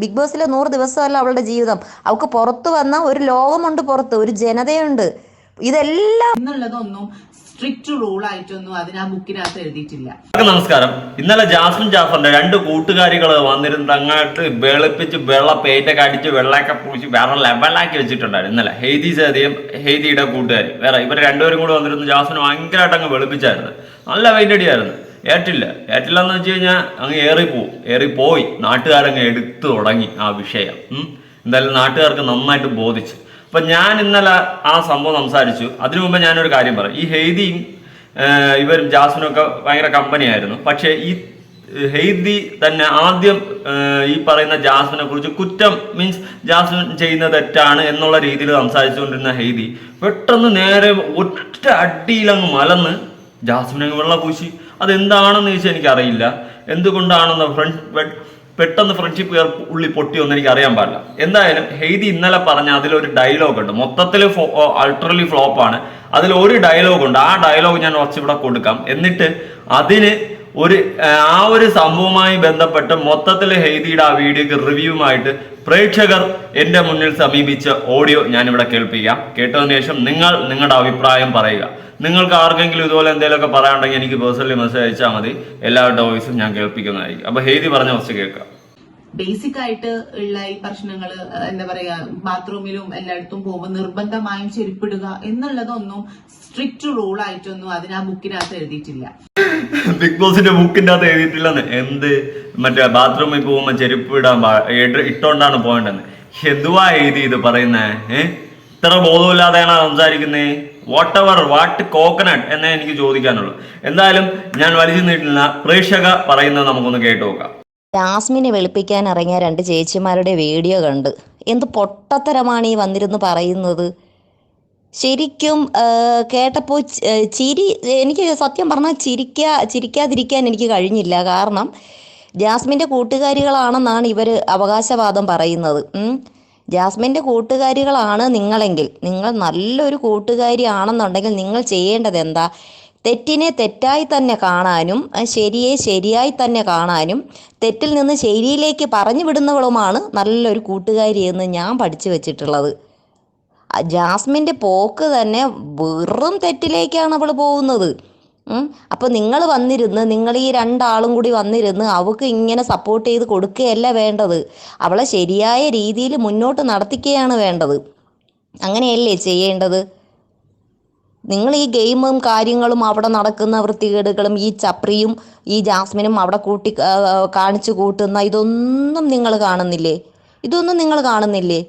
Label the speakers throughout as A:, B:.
A: Big ബോസിലെ നൂറ് ദിവസമല്ല അവളുടെ ജീവിതം. അവൾക്ക് പുറത്തു വന്ന ഒരു ലോകമുണ്ട് പുറത്ത് ഒരു ജനതയുണ്ട്. ഇതെല്ലാം
B: എന്നുള്ളതൊന്നും സ്ട്രിക്റ്റ് റൂൾ ആയിട്ടൊന്നും അതിന് ആ ബുക്കിനകത്ത് എഴുതിയിട്ടില്ല.
C: നമസ്കാരം. ഇന്നലെ ജാസ്മിൻ ജാഫറിന്റെ രണ്ട് കൂട്ടുകാരികൾ വന്നിരുന്ന് അങ്ങോട്ട് വെളുപ്പിച്ച് വെള്ള പേറ്റൊക്കെ അടിച്ച് വെള്ളമൊക്കെ പൂശി വേറെ ലെവലാക്കി വെച്ചിട്ടുണ്ടായിരുന്നു ഇന്നലെ. ഹെയ്തി സേതിയും ഹെയ്തിയുടെ കൂട്ടുകാരി. വേറെ ഇവർ രണ്ടുപേരും കൂടെ വന്നിരുന്നു ജാസ്മിൻ ഭയങ്കരമായിട്ട് അങ്ങ് വെളുപ്പിച്ചായിരുന്നു. നല്ല പെയിന്റ് അടിയായിരുന്നു ഏറ്റില്ല. ഏറ്റില്ല എന്ന് വെച്ച് കഴിഞ്ഞാൽ അങ്ങ് ഏറിപ്പോവും ഏറിപ്പോയി നാട്ടുകാരങ്ങ് എടുത്തു തുടങ്ങി ആ വിഷയം. എന്തായാലും നാട്ടുകാർക്ക് നന്നായിട്ട് ബോധിച്ചു. അപ്പൊ ഞാൻ ഇന്നലെ ആ സംഭവം സംസാരിച്ചു. അതിനു മുമ്പ് ഞാനൊരു കാര്യം പറയാം. ഈ ഹെയ്തിയും ഇവരും ജാസ്മിനും ഒക്കെ ഭയങ്കര കമ്പനിയായിരുന്നു പക്ഷേ ഈ ഹെയ്ദി തന്നെ ആദ്യം ഈ പറയുന്ന ജാസ്മിനെ കുറിച്ച് കുറ്റം മീൻസ് ജാസ്മിൻ ചെയ്യുന്ന തെറ്റാണ് എന്നുള്ള രീതിയിൽ സംസാരിച്ചുകൊണ്ടിരുന്ന ഹെയ്ദി പെട്ടെന്ന് നേരെ ഒറ്റ അടിയിലങ്ങ് മലന്ന് ജാസ്മിനെ അങ്ങ് വെള്ളം പൂശി അതെന്താണെന്ന് ചോദിച്ചാൽ എനിക്കറിയില്ല. എന്തുകൊണ്ടാണെന്ന് ഫ്രണ്ട് പെട്ടെന്ന് ഫ്രണ്ട്ഷിപ്പ് ഉള്ളി പൊട്ടിയൊന്നും എനിക്ക് അറിയാൻ പാടില്ല. എന്തായാലും ഹെയ്തി ഇന്നലെ പറഞ്ഞ അതിലൊരു ഡയലോഗ് ഉണ്ട്. മൊത്തത്തിൽ അൾട്രലി ഫ്ലോപ്പാണ് അതിൽ ഒരു ഡയലോഗ് ഉണ്ട്. ആ ഡയലോഗ് ഞാൻ കുറച്ച് ഇവിടെ കൊടുക്കാം. എന്നിട്ട് അതിന് ഒരു ആ, ഒരു സംഭവവുമായി ബന്ധപ്പെട്ട് മൊത്തത്തിൽ ഹെയ്തിയുടെ ആ വീഡിയോക്ക് റിവ്യൂമായിട്ട് പ്രേക്ഷകർ എന്റെ മുന്നിൽ സമീപിച്ച ഓഡിയോ ഞാനിവിടെ കേൾപ്പിക്കാം. കേട്ടതിന് ശേഷം നിങ്ങൾ നിങ്ങളുടെ അഭിപ്രായം പറയുക. നിങ്ങൾക്ക് ആർക്കെങ്കിലും ഇതുപോലെ എന്തെങ്കിലുമൊക്കെ പറയാനുണ്ടെങ്കിൽ എനിക്ക് പേഴ്സണലി മെസ്സേജ് അയച്ചാൽ മതി. എല്ലാവരുടെ വോയിസും ഞാൻ കേൾപ്പിക്കുന്നതായിരിക്കും. അപ്പൊ ഹെയ്തി പറഞ്ഞ കുറച്ച് കേൾക്കാം.
B: ബേസിക് ആയിട്ട് ഉള്ള ഈ പ്രശ്നങ്ങൾ എന്താ പറയാ ബാത്റൂമിലും എല്ലായിടത്തും പോകുമ്പോൾ നിർബന്ധമായും ചെരുപ്പിടുക എന്നുള്ളതൊന്നും സ്ട്രിക്റ്റ് റൂൾ ആയിട്ടൊന്നും അതിന് ആ ബുക്കിനകത്ത് എഴുതിയിട്ടില്ല.
C: ബിഗ് ബോസിന്റെ ബുക്കിന്റെ അകത്ത് എഴുതിയിട്ടില്ലെന്ന്. എന്ത്? മറ്റേ ബാത്റൂമിൽ പോകുമ്പോൾ ചെരുപ്പ് ഇടാൻ ഇട്ടോണ്ടാണ് പോകേണ്ടത്? എന്തുവാ എഴുതി ഇത് പറയുന്നേ? ഏഹ് ഇത്ര ബോധമില്ലാതെയാണ് സംസാരിക്കുന്നത് വാട്ട് എവർ വാട്ട് കോക്കനട്ട് എന്നേ എനിക്ക് ചോദിക്കാനുള്ളൂ. എന്തായാലും ഞാൻ വലിച്ചു നീട്ടില്ല പ്രേക്ഷക പറയുന്നത് നമുക്കൊന്ന് കേട്ടു നോക്കാം.
A: ജാസ്മിനെ വെളുപ്പിക്കാൻ ഇറങ്ങിയ രണ്ട് ചേച്ചിമാരുടെ വീഡിയോ കണ്ട്. എന്ത് പൊട്ടത്തരമാണ് ഈ വന്നിരുന്ന് പറയുന്നത്? ശരിക്കും കേട്ടപ്പോൾ ചിരി എനിക്ക് സത്യം പറഞ്ഞാൽ ചിരിക്കാ ചിരിക്കാതിരിക്കാൻ എനിക്ക് കഴിഞ്ഞില്ല. കാരണം ജാസ്മിന്റെ കൂട്ടുകാരികളാണെന്നാണ് ഇവർ അവകാശവാദം പറയുന്നത്. ജാസ്മിന്റെ കൂട്ടുകാരികളാണ് നിങ്ങളെങ്കിൽ. നിങ്ങൾ നല്ലൊരു കൂട്ടുകാരി ആണെന്നുണ്ടെങ്കിൽ നിങ്ങൾ ചെയ്യേണ്ടത് എന്താ? തെറ്റിനെ തെറ്റായി തന്നെ കാണാനും ശരിയെ ശരിയായി തന്നെ കാണാനും തെറ്റിൽ നിന്ന് ശരിയിലേക്ക് പറഞ്ഞു വിടുന്നവളുമാണ് നല്ലൊരു കൂട്ടുകാരി എന്ന് ഞാൻ പഠിച്ചു വെച്ചിട്ടുള്ളത്. ജാസ്മിന്റെ പോക്ക് തന്നെ വെറും തെറ്റിലേക്കാണ് അവൾ പോകുന്നത്. അപ്പോൾ നിങ്ങൾ വന്നിരുന്ന് നിങ്ങൾ ഈ രണ്ടാളും കൂടി വന്നിരുന്ന് അവൾക്ക് ഇങ്ങനെ സപ്പോർട്ട് ചെയ്ത് കൊടുക്കുകയല്ല വേണ്ടത്. അവളെ ശരിയായ രീതിയിൽ മുന്നോട്ട് നടത്തിക്കുകയാണ് വേണ്ടത്. അങ്ങനെയല്ലേ ചെയ്യേണ്ടത്? നിങ്ങൾ ഈ ഗെയിമും കാര്യങ്ങളും അവിടെ നടക്കുന്ന വൃത്തികേടുകളും ഈ ചപ്രിയും ഈ ജാസ്മിനും അവിടെ കൂട്ടി കാണിച്ചു കൂട്ടുന്ന ഇതൊന്നും നിങ്ങൾ കാണുന്നില്ലേ? ഇതൊന്നും നിങ്ങൾ കാണുന്നില്ലേ?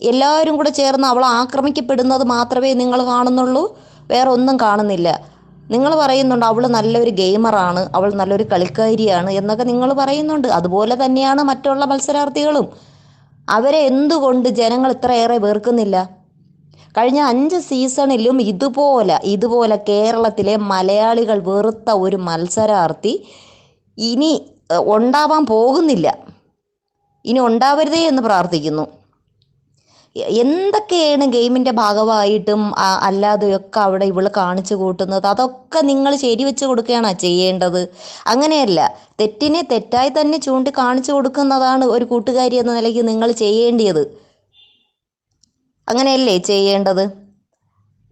A: എല്ലാവരും കൂടെ ചേർന്ന് അവൾ ആക്രമിക്കപ്പെടുന്നത് മാത്രമേ നിങ്ങൾ കാണുന്നുള്ളൂ. വേറെ ഒന്നും കാണുന്നില്ല. നിങ്ങൾ പറയുന്നുണ്ട് അവൾ നല്ലൊരു ഗെയിമറാണ് അവൾ നല്ലൊരു കളിക്കാരിയാണ് എന്നൊക്കെ നിങ്ങൾ പറയുന്നുണ്ട്. അതുപോലെ തന്നെയാണ് മറ്റുള്ള മത്സരാർത്ഥികളും. അവരെ എന്തുകൊണ്ട് ജനങ്ങൾ ഇത്രയേറെ വെറുക്കുന്നില്ല? കഴിഞ്ഞ അഞ്ച് സീസണിലും ഇതുപോലെ ഇതുപോലെ കേരളത്തിലെ മലയാളികൾ വെറുത്ത ഒരു മത്സരാർത്ഥി ഇനി ഉണ്ടാവാൻ പോകുന്നില്ല. ഇനി ഉണ്ടാവരുതേ എന്ന് പ്രാർത്ഥിക്കുന്നു. എന്തൊക്കെയാണ് ഗെയിമിന്റെ ഭാഗമായിട്ടും അല്ലാതെയൊക്കെ അവിടെ ഇവൾ കാണിച്ചു കൂട്ടുന്നത്? അതൊക്കെ നിങ്ങൾ ശരിവെച്ച് കൊടുക്കുകയാണ് ചെയ്യേണ്ടത്? അങ്ങനെയല്ല. തെറ്റിനെ തെറ്റായി തന്നെ ചൂണ്ടി കാണിച്ചു കൊടുക്കുന്നതാണ് ഒരു കൂട്ടുകാരി എന്ന നിലയ്ക്ക് നിങ്ങൾ ചെയ്യേണ്ടിയത്. അങ്ങനെയല്ലേ ചെയ്യേണ്ടത്?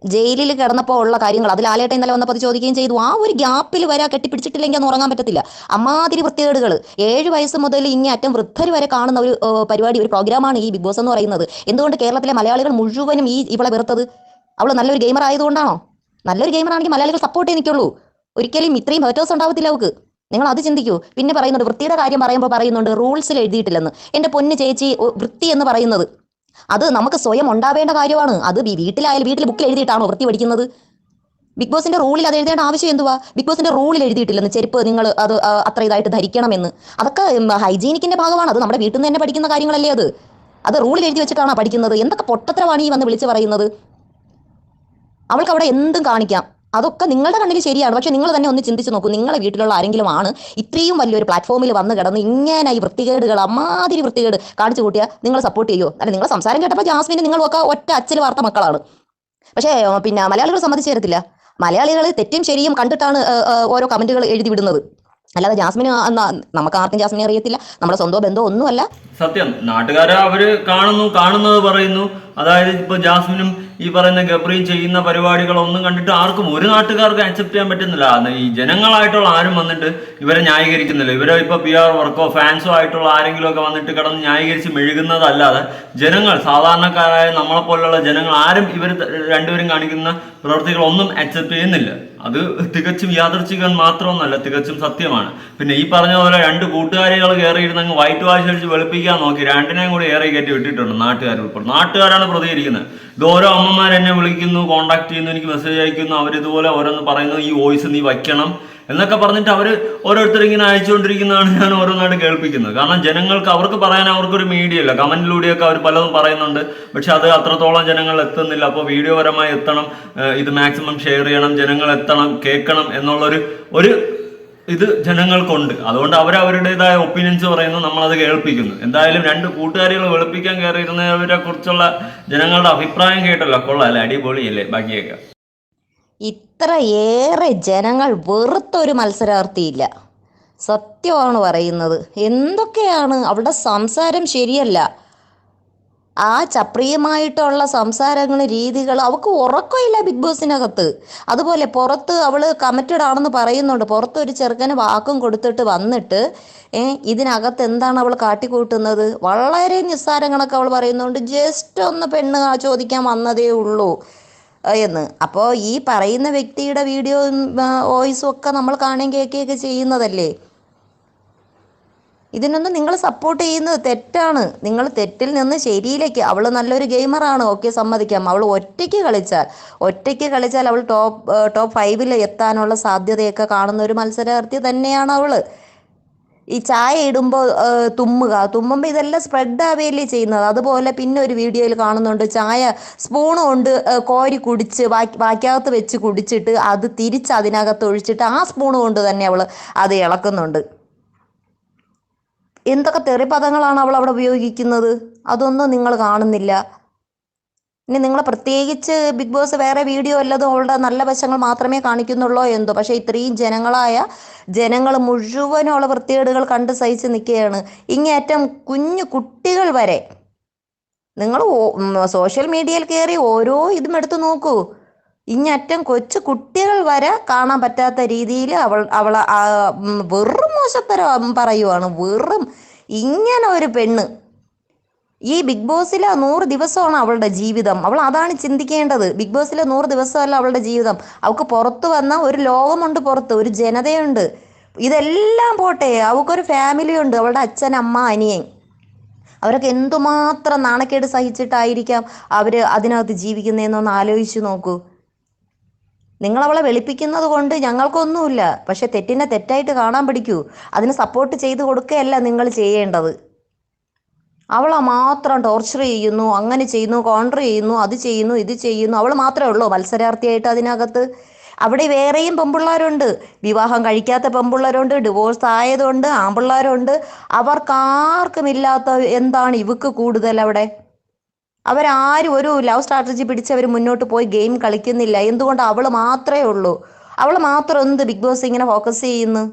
A: ജയിലിൽ കിടന്നപ്പോൾ ഉള്ള കാര്യങ്ങൾ. അതിൽ ആലേട്ട ഇന്നലെ വന്നപ്പോൾ അത് ചോദിക്കുകയും ചെയ്തു. ആ ഒരു ഗ്യാപ്പിൽ വരെ കെട്ടിപ്പിടിച്ചിട്ടില്ലെങ്കിൽ അന്ന് ഉറങ്ങാൻ പറ്റത്തില്ല. അമ്മാതിരി വൃത്തികേടുകൾ. ഏഴ് വയസ്സ് മുതൽ ഇങ്ങനെ അറ്റം വൃദ്ധർ വരെ കാണുന്ന ഒരു പരിപാടി ഒരു പ്രോഗ്രാമാണ് ഈ ബിഗ് ബോസ് എന്ന് പറയുന്നത്. എന്തുകൊണ്ട് കേരളത്തിലെ മലയാളികൾ മുഴുവനും ഈ ഇവളെ വെറുത്തത്? അവൾ നല്ലൊരു ഗെയിമർ ആയതുകൊണ്ടാണോ? നല്ലൊരു ഗെയിമർ ആണെങ്കിൽ മലയാളികൾ സപ്പോർട്ട് ചെയ്ത് നിൽക്കുള്ളൂ. ഒരിക്കലും ഇത്രയും ഹേറ്റേഴ്സ് ഉണ്ടാവത്തില്ല അവൾക്ക്. നിങ്ങൾ അത് ചിന്തിക്കൂ. പിന്നെ പറയുന്നുണ്ട് വൃത്തിയുടെ കാര്യം പറയുമ്പോൾ പറയുന്നുണ്ട് റൂൾസിൽ എഴുതിയിട്ടില്ലെന്ന്. എന്റെ പൊന്ന് ചേച്ചി വൃത്തി എന്ന് പറയുന്നത് അത് നമുക്ക് സ്വയം ഉണ്ടാവേണ്ട കാര്യമാണ്. അത് വീട്ടിലായാലും വീട്ടിൽ ബുക്കിൽ എഴുതിയിട്ടാണോ വൃത്തി പഠിക്കുന്നത്? ബിഗ് ബോസിന്റെ റൂളിൽ അത് എഴുതേണ്ട ആവശ്യം എന്തുവാ? ബിഗ് ബോസിന്റെ റൂളിൽ എഴുതിയിട്ടില്ലെന്ന് ചെരുപ്പ് നിങ്ങൾ അത് അത്ര ഇതായിട്ട് ധരിക്കണമെന്ന്. അതൊക്കെ ഹൈജീനിക്കിന്റെ ഭാഗമാണ്. അത് നമ്മുടെ വീട്ടിൽ നിന്ന് തന്നെ പഠിക്കുന്ന കാര്യങ്ങളല്ലേ അത്. അത് റൂളിൽ എഴുതി വെച്ചിട്ടാണോ പഠിക്കുന്നത്? എന്തൊക്കെ പൊട്ടത്തരമാണ് ഈ വന്ന് വിളിച്ചു പറയുന്നത്? അവൾക്ക് അവിടെ എന്തും കാണിക്കാം. അതൊക്കെ നിങ്ങളുടെ കണ്ണിൽ ശരിയാണ്. പക്ഷെ നിങ്ങൾ തന്നെ ഒന്ന് ചിന്തിച്ച് നോക്കൂ. നിങ്ങളെ വീട്ടിലുള്ള ആരെങ്കിലും ആണ് ഇത്രയും വലിയൊരു പ്ലാറ്റ്ഫോമിൽ വന്ന് കിടന്ന് ഇങ്ങനെ ഈ വൃത്തികേടുകൾ അമാതിരി വൃത്തികേട് കാണിച്ചു കൂട്ടിയാൽ നിങ്ങൾ സപ്പോർട്ട് ചെയ്യുമോ അല്ല നിങ്ങൾ സംസാരം കേട്ടപ്പോൾ ജാസ്മിന് നിങ്ങളൊക്കെ ഒറ്റ അച്ഛൽ വാർത്ത മക്കളാണ്. പക്ഷേ പിന്നെ മലയാളികൾ സമ്മതിച്ചു തരത്തില്ല മലയാളികൾ തെറ്റും ശരിയും കണ്ടിട്ടാണ് ഓരോ കമന്റുകൾ എഴുതി വിടുന്നത്. അല്ലാതെ ജാസ്മിന് നമുക്ക് ആർക്കും ജാസ്മിനെ അറിയത്തില്ല. നമ്മുടെ സ്വന്തം ബന്ധം ഒന്നുമല്ല.
C: സത്യം. നാട്ടുകാരെ അവർ കാണുന്നു കാണുന്നത് പറയുന്നു. അതായത് ഇപ്പൊ ജാസ്മിനും ഈ പറയുന്ന ഗബ്രിയും ചെയ്യുന്ന പരിപാടികളൊന്നും കണ്ടിട്ട് ആർക്കും ഒരു നാട്ടുകാർക്ക് അക്സെപ്റ്റ് ചെയ്യാൻ പറ്റുന്നില്ല. ഈ ജനങ്ങളായിട്ടുള്ള ആരും വന്നിട്ട് ഇവരെ ന്യായീകരിക്കുന്നില്ല. ഇവരെ ഇപ്പൊ പി ആർ വർക്കോ ഫാൻസോ ആയിട്ടുള്ള ആരെങ്കിലും ഒക്കെ വന്നിട്ട് കിടന്ന് ന്യായീകരിച്ച് മെഴുകുന്നതല്ലാതെ ജനങ്ങൾ സാധാരണക്കാരായ നമ്മളെ പോലുള്ള ജനങ്ങൾ ആരും ഇവർ രണ്ടുപേരും കാണിക്കുന്ന പ്രവൃത്തികളൊന്നും അക്സെപ്റ്റ് ചെയ്യുന്നില്ല. അത് തികച്ചും യാദർച്ഛികൻ മാത്രമൊന്നുമല്ല തികച്ചും സത്യമാണ്. പിന്നെ ഈ പറഞ്ഞ പോലെ രണ്ട് കൂട്ടുകാരികൾ കയറിയിരുന്ന് വൈറ്റ് വാഷ് അടിച്ച് വെളുപ്പിക്കാൻ നോക്കി. രണ്ടിനെയും കൂടി ഏറെ കയറ്റി വിട്ടിട്ടുണ്ട് നാട്ടുകാർ ഉൾപ്പെടെ നാട്ടുകാരാണ് പ്രതികരിക്കുന്നത്. ഗൗരവ അമ്മമാർ എന്നെ വിളിക്കുന്നു കോണ്ടാക്ട് ചെയ്യുന്നു എനിക്ക് മെസ്സേജ് അയക്കുന്നു അവരിതുപോലെ ഓരോന്ന് പറയുന്നു ഈ വോയിസ് നീ വയ്ക്കണം എന്നൊക്കെ പറഞ്ഞിട്ട് അവർ ഓരോരുത്തർ ഇങ്ങനെ അയച്ചുകൊണ്ടിരിക്കുന്നതാണ് ഞാൻ ഓരോന്നായിട്ട് കേൾപ്പിക്കുന്നത്. കാരണം ജനങ്ങൾക്ക് അവർക്ക് പറയാൻ അവർക്കൊരു മീഡിയ ഇല്ല കമന്റിലൂടെയൊക്കെ അവർ പലതും പറയുന്നുണ്ട്. പക്ഷെ അത് അത്രത്തോളം ജനങ്ങൾ എത്തുന്നില്ല. അപ്പോൾ വീഡിയോ പരമായി എത്തണം ഇത് മാക്സിമം ഷെയർ ചെയ്യണം ജനങ്ങൾ എത്തണം കേൾക്കണം എന്നുള്ളൊരു ഒരു ഇത് ജനങ്ങൾക്കുണ്ട്. അതുകൊണ്ട് അവർ അവരുടേതായ ഒപ്പീനിയൻസ് പറയുന്നു നമ്മളത് കേൾപ്പിക്കുന്നു. എന്തായാലും രണ്ട് കൂട്ടുകാരികൾ വെളുപ്പിക്കാൻ കയറിയിരുന്നവരെ കുറിച്ചുള്ള ജനങ്ങളുടെ അഭിപ്രായം കേട്ടല്ലോ. കൊള്ളാല്ലേ അടിപൊളിയല്ലേ? ബാക്കിയൊക്കെ
A: ഇത്ര ഏറെ ജനങ്ങൾ വെറുത്തൊരു മത്സരാർത്ഥിയില്ല. സത്യമാണ് പറയുന്നത്. എന്തൊക്കെയാണ് അവളുടെ സംസാരം ശരിയല്ല. ആ ചപ്രിയമായിട്ടുള്ള സംസാരങ്ങൾ രീതികൾ അവൾക്ക് ഉറക്കമില്ല ബിഗ് ബോസിനകത്ത്. അതുപോലെ പുറത്ത് അവൾ കമ്മിറ്റഡ് ആണെന്ന് പറയുന്നുണ്ട്. പുറത്ത് ഒരു ചെറുക്കന് വാക്കും കൊടുത്തിട്ട് വന്നിട്ട് ഇതിനകത്ത് എന്താണ് അവൾ കാട്ടിക്കൂട്ടുന്നത്? വളരെ നിസ്സാരങ്ങളൊക്കെ അവൾ പറയുന്നുണ്ട്. ജസ്റ്റ് ഒന്ന് പെണ്ണ് ചോദിക്കാൻ വന്നതേ ഉള്ളൂ. എന്ന്. അപ്പോൾ ഈ പറയുന്ന വ്യക്തിയുടെ വീഡിയോ വോയിസും ഒക്കെ നമ്മൾ കാണുകയും കേൾക്കുകയൊക്കെ ചെയ്യുന്നതല്ലേ? ഇതിനൊന്നും നിങ്ങൾ സപ്പോർട്ട് ചെയ്യുന്നത് തെറ്റാണ്. നിങ്ങൾ തെറ്റിൽ നിന്ന് ശരിയിലേക്ക്. അവൾ നല്ലൊരു ഗെയിമറാണ് ഓക്കെ സമ്മതിക്കാം. അവൾ ഒറ്റയ്ക്ക് കളിച്ചാൽ ഒറ്റയ്ക്ക് കളിച്ചാൽ അവൾ ടോപ്പ് ടോപ്പ് ഫൈവിൽ എത്താനുള്ള സാധ്യതയൊക്കെ കാണുന്ന ഒരു മത്സരാർത്ഥി തന്നെയാണ് അവൾ ഈ ചായ ഇടുമ്പോൾ തുമ്മുക. തുമ്മുമ്പോൾ ഇതെല്ലാം സ്പ്രെഡ് ആവുകയല്ലേ ചെയ്യുന്നത്. അതുപോലെ പിന്നെ ഒരു വീഡിയോയിൽ കാണുന്നുണ്ട്. ചായ സ്പൂൺ കൊണ്ട് കോരി കുടിച്ച് വാക്ക് വാക്കകത്ത് വെച്ച് കുടിച്ചിട്ട് അത് തിരിച്ച് അതിനകത്ത് ഒഴിച്ചിട്ട് ആ സ്പൂൺ കൊണ്ട് തന്നെ അവൾ അത് ഇളക്കുന്നുണ്ട്. എന്തൊക്കെ തെറിപദങ്ങളാണ് അവൾ അവിടെ ഉപയോഗിക്കുന്നത്? അതൊന്നും നിങ്ങൾ കാണുന്നില്ല. ഇനി നിങ്ങൾ പ്രത്യേകിച്ച് ബിഗ് ബോസ് വേറെ വീഡിയോ അല്ലതും അവളുടെ നല്ല വശങ്ങൾ മാത്രമേ കാണിക്കുന്നുള്ളോ എന്തോ. പക്ഷേ ഇത്രയും ജനങ്ങളായ ജനങ്ങൾ മുഴുവനും അവളെ വൃത്തികേടുകൾ കണ്ട് സഹിച്ച് നിൽക്കുകയാണ്. ഇങ്ങേറ്റം കുഞ്ഞു കുട്ടികൾ വരെ. നിങ്ങൾ സോഷ്യൽ മീഡിയയിൽ കയറി ഓരോ ഇതും എടുത്തു നോക്കൂ. ഇങ്ങറ്റം കൊച്ചു കുട്ടികൾ വരെ കാണാൻ പറ്റാത്ത രീതിയിൽ അവൾ അവളെ ആ, വെറും മോശത്തരം പറയുവാണ്. വെറും ഇങ്ങനെ ഒരു പെണ്ണ്. ഈ ബിഗ് ബോസിലെ നൂറ് ദിവസമാണ് അവളുടെ ജീവിതം. അവൾ അതാണ് ചിന്തിക്കേണ്ടത്. ബിഗ് ബോസിലെ നൂറ് ദിവസമല്ല അവളുടെ ജീവിതം. അവൾക്ക് പുറത്ത് വന്ന ഒരു ലോകമുണ്ട് പുറത്ത് ഒരു ജനതയുണ്ട്. ഇതെല്ലാം പോട്ടെ അവൾക്കൊരു ഫാമിലി ഉണ്ട് അവളുടെ അച്ഛൻ അമ്മ അനിയൻ. അവരൊക്കെ എന്തുമാത്രം നാണക്കേട് സഹിച്ചിട്ടായിരിക്കാം അവർ അതിനകത്ത് ജീവിക്കുന്നതെന്നൊന്ന് ആലോചിച്ച് നോക്കൂ. നിങ്ങൾ അവളെ വെളുപ്പിക്കുന്നത് കൊണ്ട് ഞങ്ങൾക്കൊന്നുമില്ല. പക്ഷെ തെറ്റിനെ തെറ്റായിട്ട് കാണാൻ പഠിക്കൂ അതിന് സപ്പോർട്ട് ചെയ്ത് കൊടുക്കുകയല്ല നിങ്ങൾ ചെയ്യേണ്ടത്. അവളെ മാത്രം ടോർച്ചർ ചെയ്യുന്നു അങ്ങനെ ചെയ്യുന്നു കോൺട്ര ചെയ്യുന്നു അത് ചെയ്യുന്നു ഇത് ചെയ്യുന്നു. അവൾ മാത്രമേ ഉള്ളൂ മത്സരാർത്ഥിയായിട്ട് അതിനകത്ത്. അവിടെ വേറെയും പെമ്പിള്ളേരുണ്ട് വിവാഹം കഴിക്കാത്ത പെമ്പിള്ളേരുണ്ട് ഡിവോഴ്സ് ആയതുകൊണ്ട് ആമ്പിള്ളേരുണ്ട് അവർക്കാർക്കും ഇല്ലാത്ത എന്താണ് ഇവക്ക് കൂടുതൽ അവിടെ അവരാരും ഒരു ലവ് സ്ട്രാറ്റജി പിടിച്ച് അവർ മുന്നോട്ട് പോയി ഗെയിം കളിക്കുന്നില്ല. എന്തുകൊണ്ട് അവൾ മാത്രമേ ഉള്ളൂ? അവൾ മാത്രം എന്ത് ബിഗ് ബോസ് ഇങ്ങനെ ഫോക്കസ് ചെയ്യുന്നു?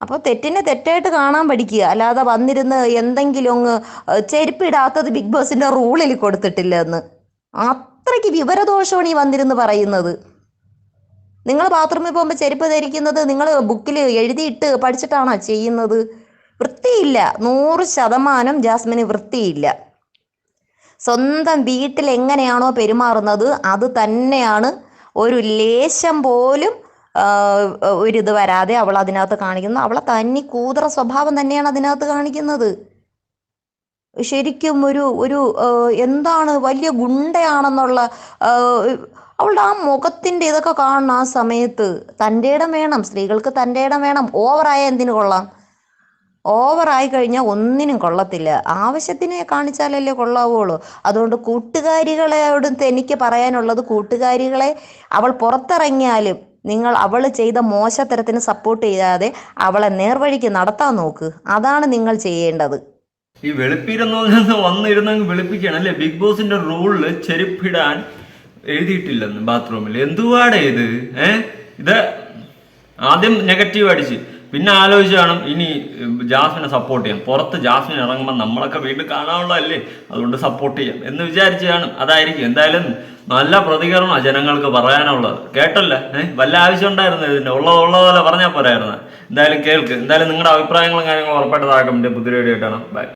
A: അപ്പോൾ തെറ്റിനെ തെറ്റായിട്ട് കാണാൻ പഠിക്കുക. അല്ലാതെ വന്നിരുന്ന് എന്തെങ്കിലും ഏഹ്, ചെരുപ്പിടാത്തത് ബിഗ് ബോസിന്റെ റൂളിൽ കൊടുത്തിട്ടില്ല എന്ന് അത്രയ്ക്ക് വിവരദോഷമാണ് ഈ വന്നിരുന്ന് പറയുന്നത്. നിങ്ങൾ ബാത്റൂമിൽ പോകുമ്പോൾ ചെരുപ്പ് ധരിക്കുന്നത് നിങ്ങൾ ബുക്കിൽ എഴുതിയിട്ട് പഠിച്ചിട്ടാണോ ചെയ്യുന്നത്? വൃത്തിയില്ല. നൂറ് ശതമാനം ജാസ്മിന് വൃത്തിയില്ല. സ്വന്തം വീട്ടിൽ എങ്ങനെയാണോ പെരുമാറുന്നത് അത് തന്നെയാണ് ഒരു ലേശം പോലും ഒരു ഒരിത് വരാതെ അവൾ അതിനകത്ത് കാണിക്കുന്നത് അവളെ തന്നി കൂതറ സ്വഭാവം തന്നെയാണ് അതിനകത്ത് കാണിക്കുന്നത്. ശരിക്കും ഒരു ഒരു എന്താണ് വലിയ ഗുണ്ടയാണെന്നുള്ള അവളുടെ ആ മുഖത്തിന്റെ ഇതൊക്കെ കാണണം ആ സമയത്ത് തന്റെ ഇടം വേണം സ്ത്രീകൾക്ക് തന്റെ ഇടം വേണം. ഓവറായ എന്തിനു കൊള്ളാം? ഓവറായി കഴിഞ്ഞാൽ ഒന്നിനും കൊള്ളത്തില്ല. ആവശ്യത്തിനെ കാണിച്ചാലല്ലേ കൊള്ളാവുള്ളൂ. അതുകൊണ്ട് കൂട്ടുകാരികളോടും എനിക്ക് പറയാനുള്ളത് കൂട്ടുകാരികളെ അവൾ പുറത്തിറങ്ങിയാലും നിങ്ങൾ അവൾ ചെയ്ത മോശത്തരത്തിന് സപ്പോർട്ട് ചെയ്യാതെ അവളെ നേർവഴിക്ക് നടത്താൻ നോക്ക്. അതാണ് നിങ്ങൾ ചെയ്യേണ്ടത്.
C: ഈ വെളുപ്പിരുന്നതിൽ വന്നിരുന്നെങ്കിൽ വെളുപ്പിക്കണം അല്ലേ? ബിഗ് ബോസിന്റെ റൂളിൽ ചെരുപ്പിടാൻ എഴുതിയിട്ടില്ലെന്ന് ബാത്റൂമിൽ എന്തുവാടേ ഇത്? ഇത് ആദ്യം നെഗറ്റീവ് അടിച്ച്. പിന്നെ ആലോചിച്ച് വേണം. ഇനി ജാസ്മിനെ സപ്പോർട്ട് ചെയ്യാം പുറത്ത് ജാസ്മിൻ ഇറങ്ങുമ്പോൾ നമ്മളൊക്കെ വീണ്ടും കാണാനുള്ളതല്ലേ? അതുകൊണ്ട് സപ്പോർട്ട് ചെയ്യാം എന്ന് വിചാരിച്ച് കാണും അതായിരിക്കും. എന്തായാലും നല്ല പ്രതികരണമാണ് ജനങ്ങൾക്ക് പറയാനുള്ളത്. കേട്ടല്ലേ? ഏഹ് വല്ല ആവശ്യം ഉണ്ടായിരുന്നു ഇതിന്റെ ഉള്ളത് ഉള്ള പോലെ പറഞ്ഞാൽ പോരായിരുന്നു. എന്തായാലും കേൾക്ക്. എന്തായാലും നിങ്ങളുടെ അഭിപ്രായങ്ങളും കാര്യങ്ങളും ഉറപ്പായിട്ട് താക്കുമ്പോൾ പുതിയ വീഡിയോ ആയിട്ടാണ് ബൈ